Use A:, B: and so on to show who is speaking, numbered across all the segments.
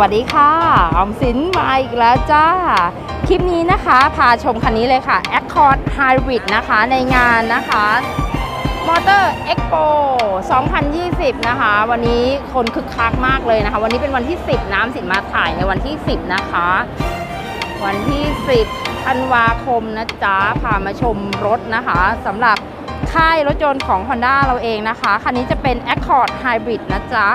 A: วัสดีค่ะ ออมสินมาอีกแล้วจ้า คลิปนี้นะคะพาชมคันนี้เลยค่ะ Accord Hybrid นะคะในงานนะคะ Motor Expo 2020 นะคะ วันนี้คนคึกคักมากเลยนะคะ วันนี้เป็นวันที่ 10 น้ำสินมาถ่ายในวันที่ 10 นะคะ วันที่ 10ธันวาคมนะจ๊ะพามาชมรถนะคะสำหรับค่ายรถยนต์ของ Honda เราเองนะคะ คันนี้จะเป็น Accord Hybrid นะจ๊ะ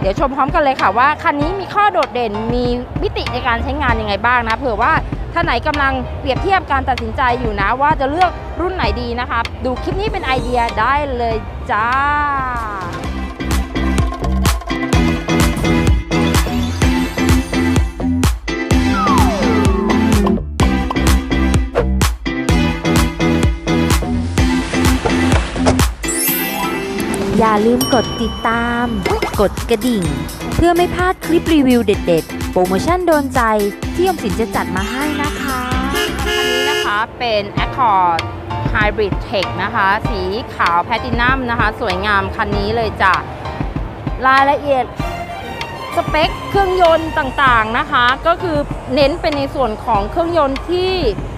A: เดี๋ยวชมพร้อมกันเลยค่ะว่าคันนี้มีข้อโดดเด่นมีมิติในการใช้งานยังไงบ้างนะเผื่อว่าท่านไหนกำลังเปรียบเทียบการตัดสินใจอยู่นะ ว่าจะเลือกรุ่นไหนดีนะคะดูคลิปนี้เป็นไอเดียได้เลยจ้า
B: อย่าลืมกดติดตาม กดกระดิ่ง เพื่อไม่พลาดคลิปรีวิวเด็ด ๆ โปรโมชั่นโดนใจที่ยมสินจะจัดมาให้นะคะ
A: คันนี้นะคะเป็น Accord Hybrid Tech นะคะ สีขาวแพตินัมนะคะ สวยงามคันนี้เลยจ้ะรายละเอียดสเปคเครื่องยนต์ต่างๆนะคะ ก็คือเน้นเป็นในส่วนของเครื่องยนต์ที่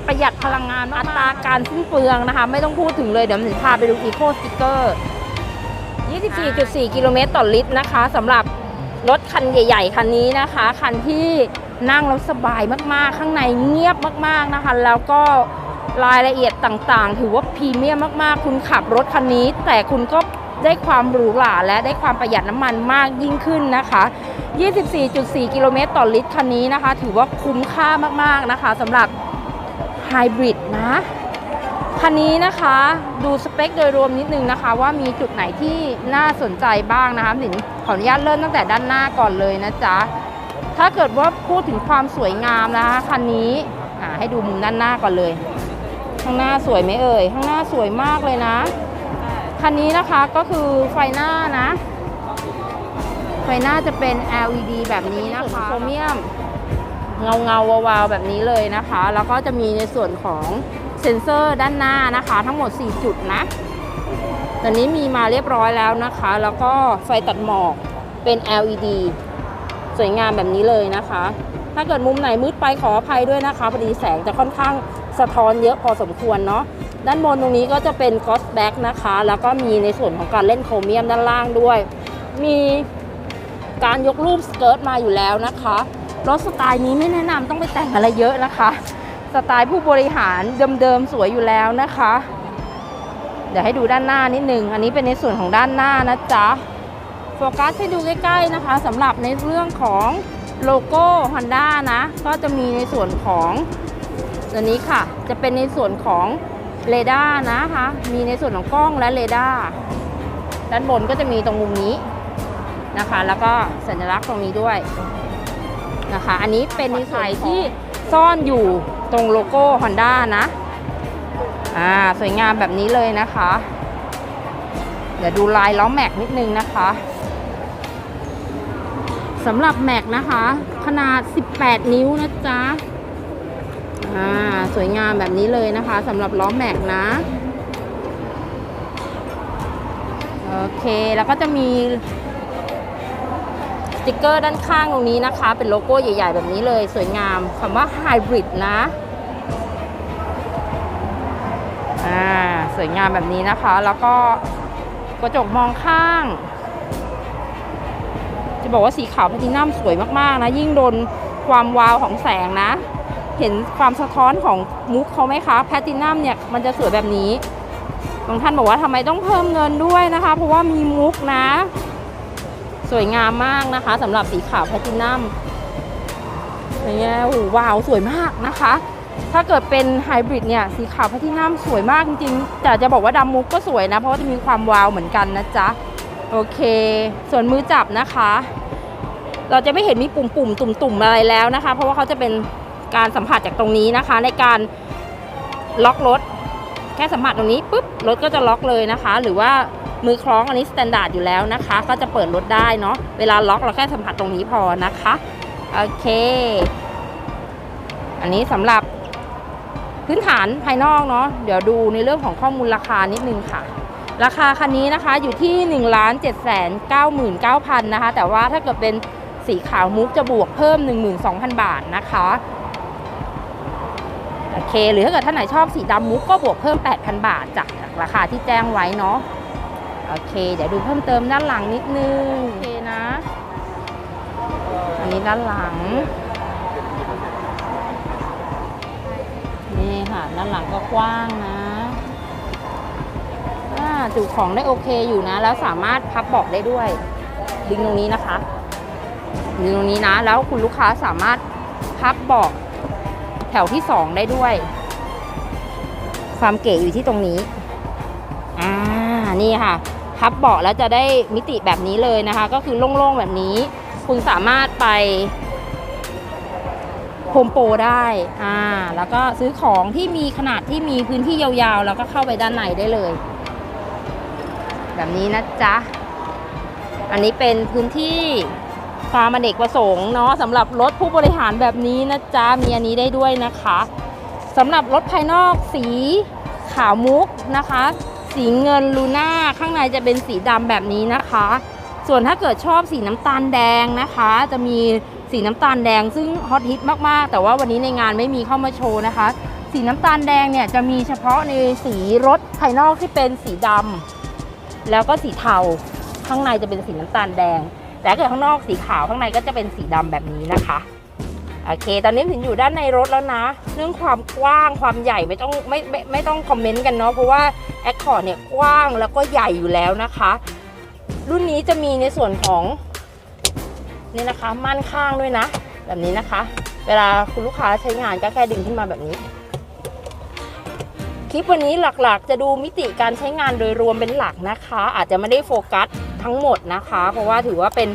A: ประหยัดพลังงานอัตราการสิ้นเปลืองนะคะ ไม่ต้องพูดถึงเลยเดี๋ยวผมพาไปดู Eco Sticker 24.4 กิโลเมตรต่อลิตรนะคะสำหรับรถคันใหญ่ ๆ คันนี้นะคะ คันที่นั่งแล้วสบายมากๆ ข้างในเงียบมากๆนะคะ แล้วก็รายละเอียดต่างๆ ถือว่าพรีเมียมมากๆ คุณขับรถคันนี้ แต่คุณก็ได้ความหรูหราและได้ความประหยัดน้ำมันมากยิ่งขึ้นนะคะ 24.4 กิโลเมตรต่อลิตรคันนี้นะคะ ถือว่าคุ้มค่ามากๆนะคะสำหรับไฮบริดนะ คันนี้นะคะดูสเปคโดยรวมนิดนึงนะคะ ว่ามีจุดไหนที่น่าสนใจบ้างนะคะหนิงขออนุญาตเริ่มตั้งแต่ด้านหน้าก่อนเลยนะจ๊ะถ้าเกิดว่าพูดถึงความสวยงามนะคะคันนี้ให้ดูมุมด้านหน้าก่อนเลย ข้างหน้าสวยไหมเอ่ยข้างหน้าสวยมากเลยนะคันนี้นะคะก็คือไฟหน้านะ ไฟหน้าจะเป็น LED แบบนี้นะคะโครเมียมเงาเงาวาวแบบนี้เลยนะคะ แล้วก็จะมีในส่วนของ เซ็นเซอร์ด้านหน้านะคะ ทั้งหมด 4 จุดนะตอนนี้มีมาเรียบร้อยแล้วนะคะ แล้วก็ไฟตัดหมอกเป็น LED สวยงามแบบนี้เลยนะคะ ถ้าเกิดมุมไหนมืดไปขออภัยด้วยนะคะพอดีแสงจะค่อนข้างสะท้อนเยอะพอสมควรเนาะด้านบนตรงนี้ก็จะเป็นกอสแบ็กนะคะ แล้วก็มีในส่วนของการเล่นโครเมียมด้านล่างด้วย มีการยกรูปสเกิร์ตมาอยู่แล้วนะคะ รถสไตล์นี้ไม่แนะนำต้องไปแต่งอะไรเยอะนะคะ สไตล์ผู้บริหารเดิมๆสวยอยู่แล้วนะคะ เดี๋ยวให้ดูด้านหน้านิดนึง อันนี้เป็นในส่วนของด้านหน้านะจ๊ะ โฟกัสให้ดูใกล้ๆนะคะสำหรับในเรื่องของโลโก้ Honda นะ ก็จะมีในส่วนของตัวนี้ค่ะ จะเป็นในส่วนของเรดาร์นะคะ มีในส่วนของกล้องและเรดาร์ด้านบนก็จะมีตรงมุมนี้นะคะ แล้วก็สัญลักษณ์ตรงนี้ด้วยนะคะ อันนี้เป็นในิสัยที่ซ่อนอยู่ ตรงโลโก้ Honda นะ อ่า สวยงามแบบนี้เลยนะคะ เดี๋ยวดูลายล้อแม็กนิดนึงนะคะสำหรับแม็กนะคะ ขนาด 18 นิ้วนะจ๊ะ อ่า สวยงามแบบนี้เลยนะคะสำหรับล้อแม็กนะโอเค แล้วก็จะมี สติกเกอร์ด้านข้างตรงนี้นะคะ เป็นโลโก้ใหญ่ ๆ แบบนี้เลยสวยงามคำว่า Hybrid นะอ่าสวยงามแบบนี้นะคะ แล้วก็กระจกมองข้าง จะบอกว่าสีขาวแพลตินัมสวยมากๆ นะ ยิ่งโดนความวาวของแสงนะ เห็นความสะท้อนของมุกเขาไหมคะแพลตินัมเนี่ยมันจะสวยแบบนี้บางท่านบอกว่าทำไมต้องเพิ่มเงินด้วยนะคะ เพราะว่ามีมุกนะ สวยงามมากนะคะสำหรับสีขาวแพลตินัมอย่างเงี้ยโอ้โหว้าวสวยมากนะคะ ถ้าเกิดเป็นไฮบริดเนี่ยสีขาวแพลตินัมสวยมากจริงๆแต่จะบอกว่าดำมุกก็สวยนะ เพราะว่าจะมีความวาวเหมือนกันนะจ๊ะโอเค ส่วนมือจับนะคะ เราจะไม่เห็นมีปุ่มๆตุ่มๆอะไรแล้วนะคะ เพราะว่าเขาจะเป็นการสัมผัสจากตรงนี้นะคะ ในการล็อกรถแค่สัมผัสตรงนี้ปุ๊บรถก็จะล็อกเลยนะคะ หรือว่า มือคล้องอันนี้สแตนดาร์ดอยู่แล้วนะคะ ก็จะเปิดรถได้เนาะเวลาล็อกเราแค่สัมผัสตรงนี้พอนะคะโอเค อันนี้สำหรับพื้นฐานภายนอกเนาะเดี๋ยวดูในเรื่องของข้อมูลราคานิดนึงค่ะ ราคาคันนี้นะคะอยู่ที่1 7 9 9 0 0 0นะคะ แต่ว่าถ้าเกิดเป็นสีขาวมุกจะบวกเพิ่ม 12,000 บาทนะคะโอเค หรือถ้าเกิดท่านไหนชอบสีดำมุกก็บวกเพิ่ม 8,000 บาทจากราคาที่แจ้งไว้เนาะ โอเค เดี๋ยวดูเพิ่มเติมด้านหลังนิดนึง โอเคนะ อันนี้ด้านหลัง นี่ค่ะ ด้านหลังก็กว้างนะจุของได้โอเคอยู่นะ แล้วสามารถพับเบอกได้ด้วย ดึงตรงนี้นะคะ ดึงตรงนี้นะ แล้วคุณลูกค้าสามารถพับเบอกแถวที่สองได้ด้วย ความเก๋อยู่ที่ตรงนี้ อ่า นี่ค่ะ พับเบาะแล้วจะได้มิติแบบนี้เลยนะคะ ก็คือโล่งๆแบบนี้ คุณสามารถไปโฮมโปรได้อ่าแล้วก็ซื้อของที่มีขนาดที่มีพื้นที่ยาวๆ แล้วก็เข้าไปด้านในได้เลย แบบนี้นะจ๊ะ อันนี้เป็นพื้นที่ความอเนกประสงค์เนาะสำหรับรถผู้บริหารแบบนี้นะจ๊ะ มีอันนี้ได้ด้วยนะคะสำหรับรถภายนอกสีขาวมุกนะคะ สีเงินลูน่าข้างในจะเป็นสีดำแบบนี้นะคะ ส่วนถ้าเกิดชอบสีน้ำตาลแดงนะคะ จะมีสีน้ำตาลแดงซึ่งฮอตฮิตมากๆ แต่ว่าวันนี้ในงานไม่มีเข้ามาโชว์นะคะ สีน้ำตาลแดงเนี่ยจะมีเฉพาะในสีรถภายนอกที่เป็นสีดำแล้วก็สีเทาข้างในจะเป็นสีน้ำตาลแดง แต่ถ้าเกิดข้างนอกสีขาวข้างในก็จะเป็นสีดำแบบนี้นะคะ โอเค ตอนนี้ถึงอยู่ด้านในรถแล้วนะ เรื่องความกว้างความใหญ่ไม่ต้องไม่ไม่ไม่ต้องคอมเมนต์กันเนาะเพราะว่าแอคคอร์ดเนี่ยกว้างแล้วก็ใหญ่อยู่แล้วนะคะ รุ่นนี้จะมีในส่วนของนี่นะคะม่านข้างด้วยนะ แบบนี้นะคะ เวลาคุณลูกค้าใช้งานก็แค่ดึงขึ้นมาแบบนี้ คลิปวันนี้หลักๆ จะดูมิติการใช้งานโดยรวมเป็นหลักนะคะ อาจจะไม่ได้โฟกัสทั้งหมดนะคะ เพราะว่าถือว่าเป็น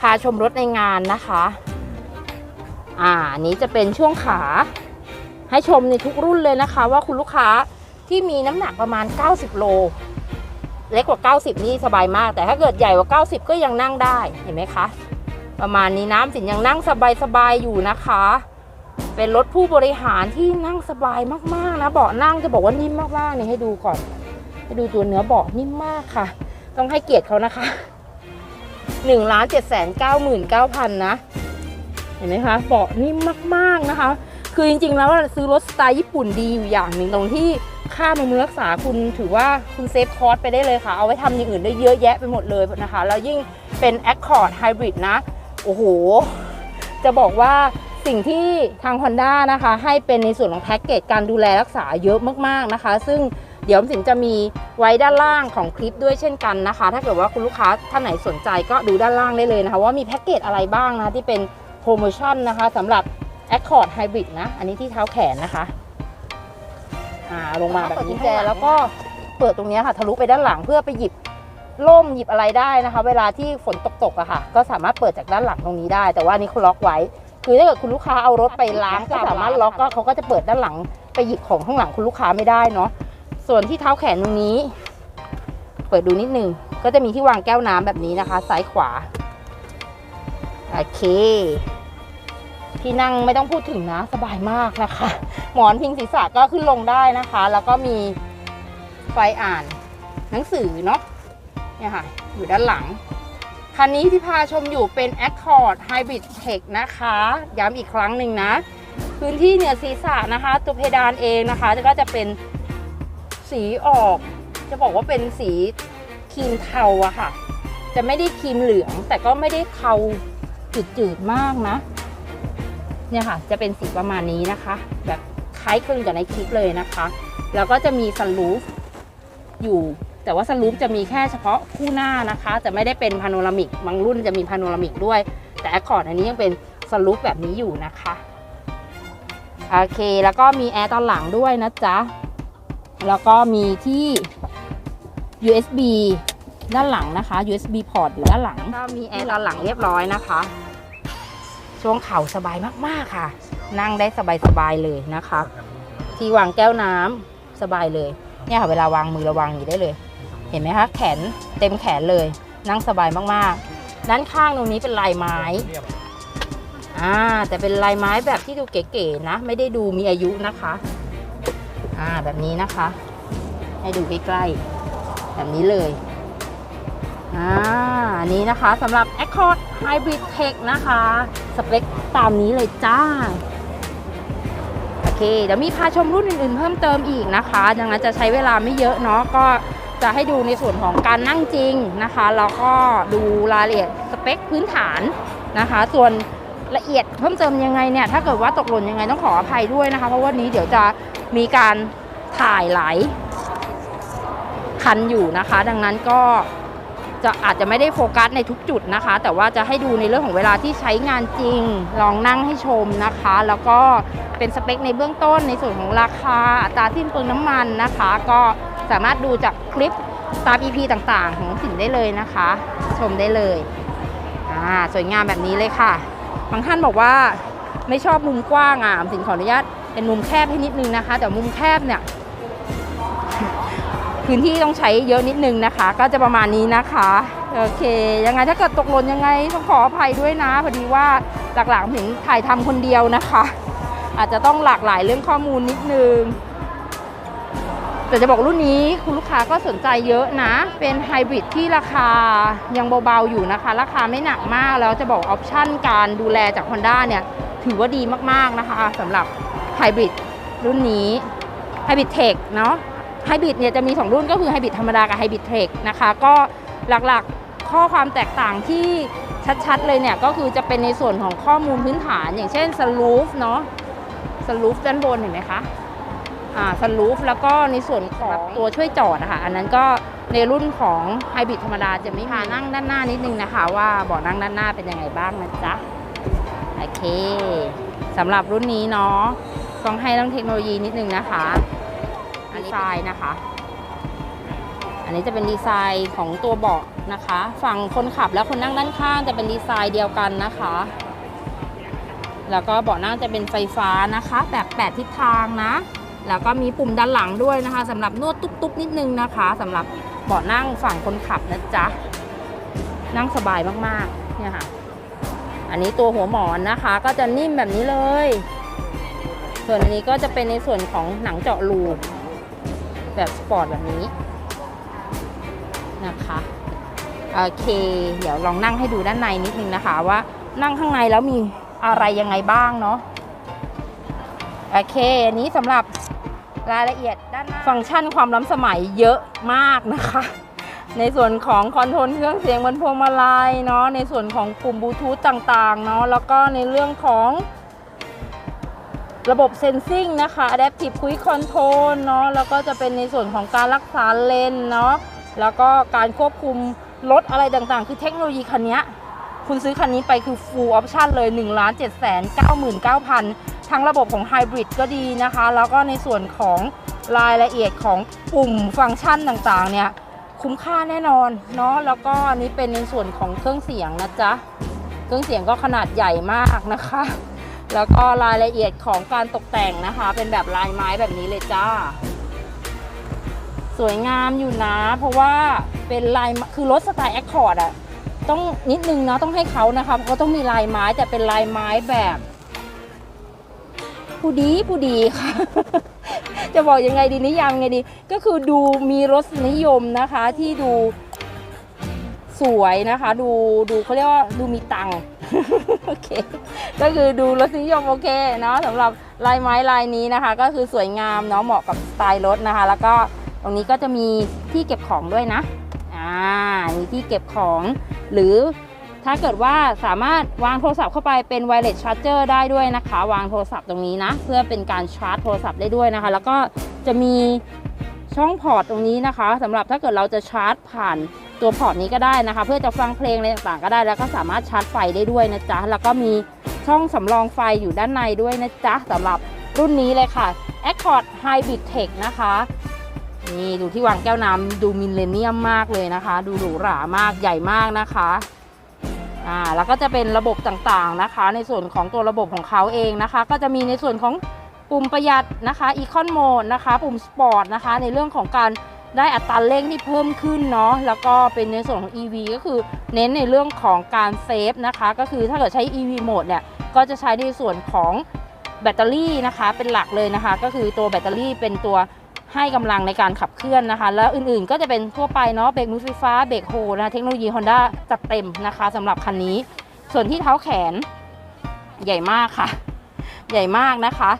A: พาชมรถในงานนะคะ อ่านี้จะเป็นช่วงขา ให้ชมในทุกรุ่นเลยนะคะ ว่าคุณลูกค้าที่มีน้ำหนักประมาณ 90 โล เล็กกว่า 90 นี่สบายมาก แต่ถ้าเกิดใหญ่กว่า 90 ก็ยังนั่งได้เห็นไหมคะ ประมาณนี้น้ำสินยังนั่งสบายๆอยู่นะคะ เป็นรถผู้บริหารที่นั่งสบายมากๆนะเบาะนั่งจะบอกว่านิ่มมากๆนี่ให้ดูก่อนให้ดูตัวเนื้อเบาะนิ่มมากค่ะ ต้องให้เกียรติเขานะคะ1ล้าน7แสน9หมื่น9พันนะ เห็นไหมคะเบาะนิ่มมากๆนะคะ คือจริงๆแล้วซื้อรถสไตล์ญี่ปุ่นดีอยู่อย่างหนึ่งตรงที่ค่าบำรุงรักษาคุณถือว่าคุณเซฟคอร์สไปได้เลยค่ะ เอาไว้ทำอย่างอื่นได้เยอะแยะไปหมดเลยนะคะ แล้วยิ่งเป็น Accord Hybrid นะ โอ้โห จะบอกว่าสิ่งที่ทาง Honda นะคะ ให้เป็นในส่วนของแพ็กเกจการดูแลรักษาเยอะมากๆนะคะ ซึ่งเดี๋ยวออมสินจะมีไว้ด้านล่างของคลิปด้วยเช่นกันนะคะ ถ้าเกิดว่าคุณลูกค้าท่านไหนสนใจก็ดูด้านล่างได้เลยนะคะ ว่ามีแพ็กเกจอะไรบ้างนะที่เป็น รโมชั่นนะคะสำหรับ Accord Hybrid นะ อันนี้ที่เท้าแขนนะคะอ่าลงมาแบบนี้แจแล้วก็เปิดตรงเนี้ยค่ะทะลุไปด้านหลังเพื่อไปหยิบล่มหยิบอะไรได้นะคะ เวลาที่ฝนตกๆอะค่ะ ก็สามารถเปิดจากด้านหลังตรงนี้ได้ แต่ว่าอันนี้เขาล็อกไว้ คือถ้าเกิดคุณลูกค้าเอารถไปล้างก็สามารถล็อกก็เขาก็จะเปิดด้านหลังไปหยิบของข้างหลังคุณลูกค้าไม่ได้เนาะส่วนที่เท้าแขนตรงนี้ เปิดดูนิดนึงก็จะมีที่วางแก้วน้ำแบบนี้นะคะ ซ้ายขวาโอเค ที่นั่งไม่ต้องพูดถึงนะสบายมากนะคะ หมอนพิงศีรษะก็ขึ้นลงได้นะคะ แล้วก็มีไฟอ่านหนังสือเนาะเนี่ยค่ะ อยู่ด้านหลัง คันนี้ที่พาชมอยู่เป็น Accord Hybrid Tech นะคะ ย้ำอีกครั้งหนึ่งนะ พื้นที่เหนือศีรษะนะคะ ตัวเพดานเองนะคะก็จะเป็นสีออก จะบอกว่าเป็นสีครีมเทาอะค่ะ จะไม่ได้ครีมเหลือง แต่ก็ไม่ได้เทาจืดๆมากนะ เนี่ยค่ะ จะเป็นสีประมาณนี้นะคะ แบบคล้ายคลึงกับในคลิปเลยนะคะ แล้วก็จะมีซันรูฟอยู่ แต่ว่าซันรูฟจะมีแค่เฉพาะคู่หน้านะคะ จะไม่ได้เป็นพาโนรามิก บางรุ่นจะมีพาโนรามิกด้วย แต่อคอร์ดอันนี้ยังเป็นซันรูฟแบบนี้อยู่นะคะ โอเค แล้วก็มีแอร์ตอนหลังด้วยนะจ๊ะ แล้วก็มีที่ USB ด้านหลังนะคะ USB port อยู่ด้านหลัง ก็มีแอร์ตอนหลังเรียบร้อยนะคะ ช่วงเข่าสบายมากๆค่ะ นั่งได้สบายๆเลยนะคะ ที่วางแก้วน้ำสบายเลย เนี่ยค่ะเวลาวางมือระวางอย่างนี้ได้เลย เห็นไหมคะแขนเต็มแขนเลย นั่งสบายมากๆ ด้านข้างตรงนี้เป็นลายไม้อ่าแต่เป็นลายไม้แบบที่ดูเก๋ๆนะ ไม่ได้ดูมีอายุนะคะอ่าแบบนี้นะคะ ให้ดูใกล้ๆแบบนี้เลยอ่าอันนี้นะคะสำหรับ Accord Hybrid Tech นะคะ สเปคตามนี้เลยจ้า โอเค เดี๋ยวมีพาชมรุ่นอื่นๆ เพิ่มเติมอีกนะคะ ดังนั้นจะใช้เวลาไม่เยอะเนาะก็จะให้ดูในส่วนของการนั่งจริงนะคะ แล้วก็ดูรายละเอียดสเปคพื้นฐานนะคะ ส่วนละเอียดเพิ่มเติมยังไงเนี่ย ถ้าเกิดว่าตกหล่นยังไงต้องขออภัยด้วยนะคะ เพราะวันนี้เดี๋ยวจะมีการถ่ายหลายคันอยู่นะคะ ดังนั้นก็ จะอาจจะไม่ได้โฟกัสในทุกจุดนะคะ แต่ว่าจะให้ดูในเรื่องของเวลาที่ใช้งานจริง ลองนั่งให้ชมนะคะ แล้วก็เป็นสเปคในเบื้องต้นในส่วนของราคาอัตราที่เปลืองน้ำมันนะคะ ก็สามารถดูจากคลิปตาม EP ต่างๆ ของสินได้เลยนะคะ ชมได้เลยอ่าสวยงามแบบนี้เลยค่ะ บางท่านบอกว่าไม่ชอบมุมกว้างอะสินขออนุญาตเป็นมุมแคบให้นิดนึงนะคะ แต่มุมแคบเนี่ย พื้นที่ต้องใช้เยอะนิดนึงนะคะ ก็จะประมาณนี้นะคะโอเค ยังไงถ้าเกิดตกหล่นยังไงต้องขออภัยด้วยนะพอดีว่าหลักๆถึงถ่ายทำคนเดียวนะคะ อาจจะต้องหลากหลายเรื่องข้อมูลนิดนึงแต่จะบอกรุ่นนี้คุณลูกค้าก็สนใจเยอะนะ เป็นไฮบริดที่ราคายังเบาๆอยู่นะคะ ราคาไม่หนักมากแล้วจะบอกออปชั่นการดูแลจาก Honda เนี่ย ถือว่าดีมากๆนะคะสำหรับไฮบริดรุ่นนี้ไฮบริดเทคเนาะ ไฮบริดเนี่ยจะมี 2 รุ่นก็คือไฮบริดธรรมดากับไฮบริดเทคนะคะก็หลักๆข้อความแตกต่างที่ชัดๆเลยเนี่ยก็คือจะเป็นในส่วนของข้อมูลพื้นฐาน อย่างเช่นสลูฟเนาะสลูฟด้านบนเห็นไหมคะอ่าสลูฟแล้วก็ในส่วนของตัวช่วยจอดนะคะอันนั้นก็ในรุ่นของไฮบริดธรรมดาจะไม่พานั่งด้านหน้านิดนึงนะคะ ว่าเบาะนั่งด้านหน้าเป็นยังไงบ้างนะจ๊ะโอเคสำหรับรุ่นนี้เนาะต้องให้เรื่องเทคโนโลยีนิดนึงนะคะ ไซน์นะคะ อันนี้จะเป็นดีไซน์ของตัวเบาะนะคะ ฝั่งคนขับและคนนั่งด้านข้างจะเป็นดีไซน์เดียวกันนะคะ แล้วก็เบาะนั่งจะเป็นไฟฟ้านะคะ แบบแปดทิศทางนะ แล้วก็มีปุ่มด้านหลังด้วยนะคะสำหรับนวดตุ๊บๆนิดนึงนะคะสำหรับเบาะนั่งฝั่งคนขับนะจ๊ะนั่งสบายมากๆเนี่ยค่ะอันนี้ตัวหัวหมอนนะคะ ก็จะนิ่มแบบนี้เลย ส่วนอันนี้ก็จะเป็นในส่วนของหนังเจาะรู แบบสปอร์ตแบบนี้นะคะโอเค เดี๋ยวลองนั่งให้ดูด้านในนิดนึงนะคะว่านั่งข้างในแล้วมีอะไรยังไงบ้างเนาะโอเค อันนี้สำหรับรายละเอียดด้านหน้าฟังก์ชันความล้ำสมัยเยอะมากนะคะ ในส่วนของคอนโทรลเครื่องเสียงบนพวงมาลัยเนาะในส่วนของปุ่มบลูทูธต่างๆเนาะแล้วก็ในเรื่องของ ระบบเซนซิงนะคะ Adaptive Quick Control เนาะแล้วก็จะเป็นในส่วนของการรักษาเลนเนาะแล้วก็การควบคุมรถอะไรต่างๆ คือเทคโนโลยีคันนี้คุณซื้อคันนี้ไปคือ full option เลย 1 7 9 9 9 0 0 ทั้งระบบของไฮบริดก็ดีนะคะ แล้วก็ในส่วนของรายละเอียดของปุ่มฟังก์ชันต่างๆ เนี่ย คุ้มค่าแน่นอนเนาะแล้วก็อันนี้เป็นในส่วนของเครื่องเสียงนะจ๊ะ เครื่องเสียงก็ขนาดใหญ่มากนะคะ แล้วก็รายละเอียดของการตกแต่งนะคะ เป็นแบบลายไม้แบบนี้เลยจ้า สวยงามอยู่นะ เพราะว่าเป็นลายคือรถสไตล์แอคคอร์ดอะต้องนิดนึงนะต้องให้เขานะคะเพราะต้องมีลายไม้แต่เป็นลายไม้แบบผู้ดีผู้ดีค่ะ จะบอกยังไงดีนิยามยังไงดี ก็คือดูมีรสนิยมนะคะที่ดูสวยนะคะ ดูดูเขาเรียกว่าดูมีตังค์ โอเค ก็คือดูรสนิยมโอเคเนาะสำหรับลายไม้ลายนี้นะคะ ก็คือสวยงามเนาะเหมาะกับสไตล์รถนะคะ แล้วก็ตรงนี้ก็จะมีที่เก็บของด้วยนะอ่ามีที่เก็บของ หรือถ้าเกิดว่าสามารถวางโทรศัพท์เข้าไปเป็น wireless charger ได้ด้วยนะคะ วางโทรศัพท์ตรงนี้นะ เพื่อเป็นการชาร์จโทรศัพท์ได้ด้วยนะคะ แล้วก็จะมี ช่องพอร์ตตรงนี้นะคะสำหรับถ้าเกิดเราจะชาร์จผ่านตัวพอร์ตนี้ก็ได้นะคะ เพื่อจะฟังเพลงอะไรต่างๆก็ได้ แล้วก็สามารถชาร์จไฟได้ด้วยนะจ๊ะแล้วก็มีช่องสำรองไฟอยู่ด้านในด้วยนะจ๊ะสำหรับรุ่นนี้เลยค่ะ Accord Hybrid Tech นะคะนี่ดูที่วางแก้วน้ำดูมิลเลนเนียมมากเลยนะคะ ดูหรูหรามากใหญ่มากนะคะอ่าแล้วก็จะเป็นระบบต่างๆนะคะ ในส่วนของตัวระบบของเขาเองนะคะ ก็จะมีในส่วนของ ปุ่มประหยัดนะคะ Econ Mode นะคะ ปุ่ม Sport นะคะ ในเรื่องของการได้อัตราเร่งที่เพิ่มขึ้นเนาะแล้วก็เป็นในส่วนของ EV ก็คือเน้นในเรื่องของการเซฟนะคะ ก็คือถ้าเกิดใช้ EV Mode เนี่ย ก็จะใช้ในส่วนของแบตเตอรี่นะคะ เป็นหลักเลยนะคะ ก็คือตัวแบตเตอรี่เป็นตัวให้กำลังในการขับเคลื่อนนะคะ แล้วอื่นๆก็จะเป็นทั่วไปเนาะเบรกมือไฟฟ้าเบรกโฮนะคะเทคโนโลยี Honda จัดเต็มนะคะสำหรับคันนี้ ส่วนที่เท้าแขนใหญ่มากค่ะ ใหญ่มากนะคะ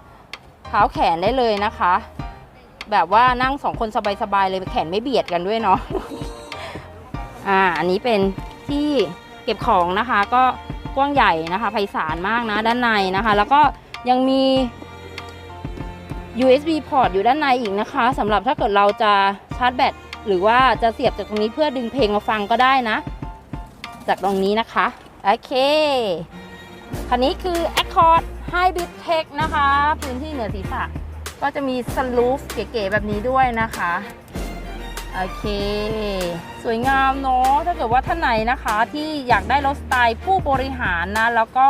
A: เท้าแขนได้เลยนะคะ แบบว่านั่งสองคนสบายๆเลยแขนไม่เบียดกันด้วยเนาะอ่าอันนี้เป็นที่เก็บของนะคะก็กว้างใหญ่นะคะไพศาลมากนะด้านในนะคะ แล้วก็ยังมี USB port อยู่ด้านในอีกนะคะสำหรับถ้าเกิดเราจะชาร์จแบตหรือว่าจะเสียบจากตรงนี้เพื่อดึงเพลงมาฟังก็ได้นะ จากตรงนี้นะคะ โอเค คันนี้คือ Accord Hybrid Tech นะคะ พื้นที่เหนือศีรษะ ก็จะมีสลูฟเก๋ๆแบบนี้ด้วยนะคะ โอเค สวยงามเนาะถ้าเกิดว่าท่านไหนนะคะที่อยากได้รถสไตล์ผู้บริหารนะ แล้วก็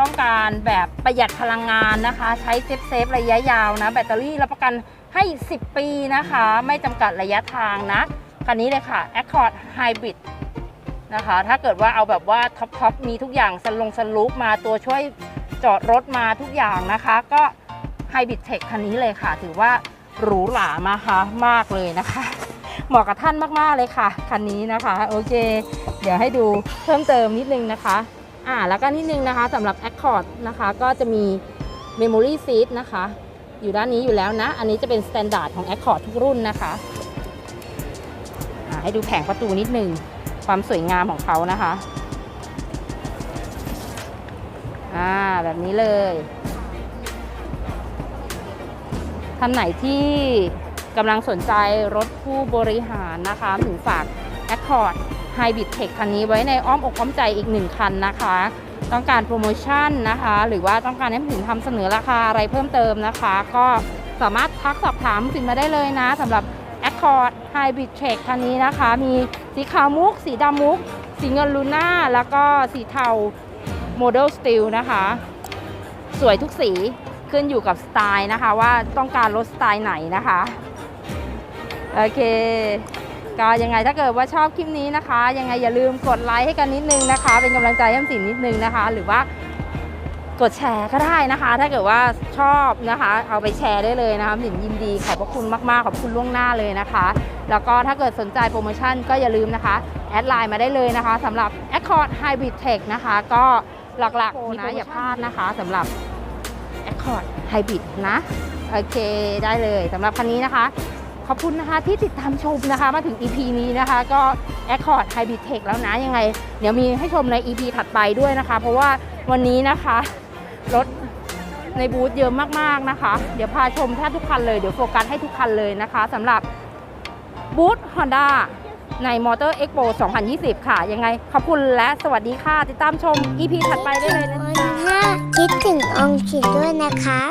A: ต้องการแบบประหยัดพลังงานนะคะ ใช้เซฟเซฟระยะยาวนะ แบตเตอรี่รับประกันให้ 10 ปีนะคะ ไม่จำกัดระยะทางนะ คันนี้เลยค่ะ Accord Hybrid นะคะ ถ้าเกิดว่าเอาแบบว่าท็อปทอปมีทุกอย่างสลงสลูปมาตัวช่วย จอดรถมาทุกอย่างนะคะ ก็ Hybrid Tech คันนี้เลยค่ะ ถือว่าหรูหรามาค่ะมากเลยนะคะ เหมาะกับท่านมากๆเลยค่ะ คันนี้นะคะ โอเค เดี๋ยวให้ดูเพิ่มเติมนิดนึงนะคะอ่าแล้วก็นิดนึงนะคะสำหรับ Accord นะคะก็จะมี Memory Seat นะคะ อยู่ด้านนี้อยู่แล้วนะ อันนี้จะเป็น Standard ของ Accord ทุกรุ่นนะคะอ่าให้ดูแผงประตูนิดนึง ความสวยงามของเขานะคะ อ่าแบบนี้เลยท่านไหนที่กำลังสนใจรถผู้บริหารนะคะถึงฝาก Accord Hybrid Tech คันนี้ไว้ในอ้อมอกอ้อมใจอีกหนึ่งคันนะคะ ต้องการโปรโมชั่นนะคะ หรือว่าต้องการให้ถึงทำเสนอราคาอะไรเพิ่มเติมนะคะ ก็สามารถทักสอบถามสินมาได้เลยนะสำหรับ Accord Hybrid Tech คันนี้นะคะ มีสีขาวมุก สีดำมุก สีเงินลูน่าแล้วก็สีเทา Model Steel นะคะ สวยทุกสีขึ้นอยู่กับสไตล์นะคะ ว่าต้องการรถสไตล์ไหนนะคะ โอเคก็ยังไงถ้าเกิดว่าชอบคลิปนี้นะคะ ยังไงอย่าลืมกดไลค์ให้กันนิดนึงนะคะ เป็นกำลังใจให้สินนิดนึงนะคะ หรือว่ากดแชร์ก็ได้นะคะ ถ้าเกิดว่าชอบนะคะ เอาไปแชร์ได้เลยนะคะสินยินดีขอบพระคุณมากๆขอบคุณล่วงหน้าเลยนะคะ แล้วก็ถ้าเกิดสนใจโปรโมชั่นก็อย่าลืมนะคะ แอดไลน์มาได้เลยนะคะสำหรับ Accord Hybrid Tech นะคะ ก็ หลักๆนะอย่าพลาดนะคะสำหรับ Accord Hybrid นะ โอเคได้เลยสำหรับคันนี้นะคะ ขอบคุณนะคะที่ติดตามชมนะคะมาถึง EP นี้นะคะ ก็ Accord Hybrid Tech แล้วนะยังไง เดี๋ยวมีให้ชมใน EP ถัดไปด้วยนะคะ เพราะว่าวันนี้นะคะรถในบูธเยอะมากๆนะคะ เดี๋ยวพาชมแทบทุกคันเลย เดี๋ยวโฟกัสให้ทุกคันเลยนะคะสำหรับบูธ Honda ใน Motor Expo 2020 ค่ะ ยังไงขอบคุณและสวัสดีค่ะ ติดตามชม EP ถัดไปได้เลยนะจ๊ะ
C: คิดถึงองค์ขิดด้วยนะคะ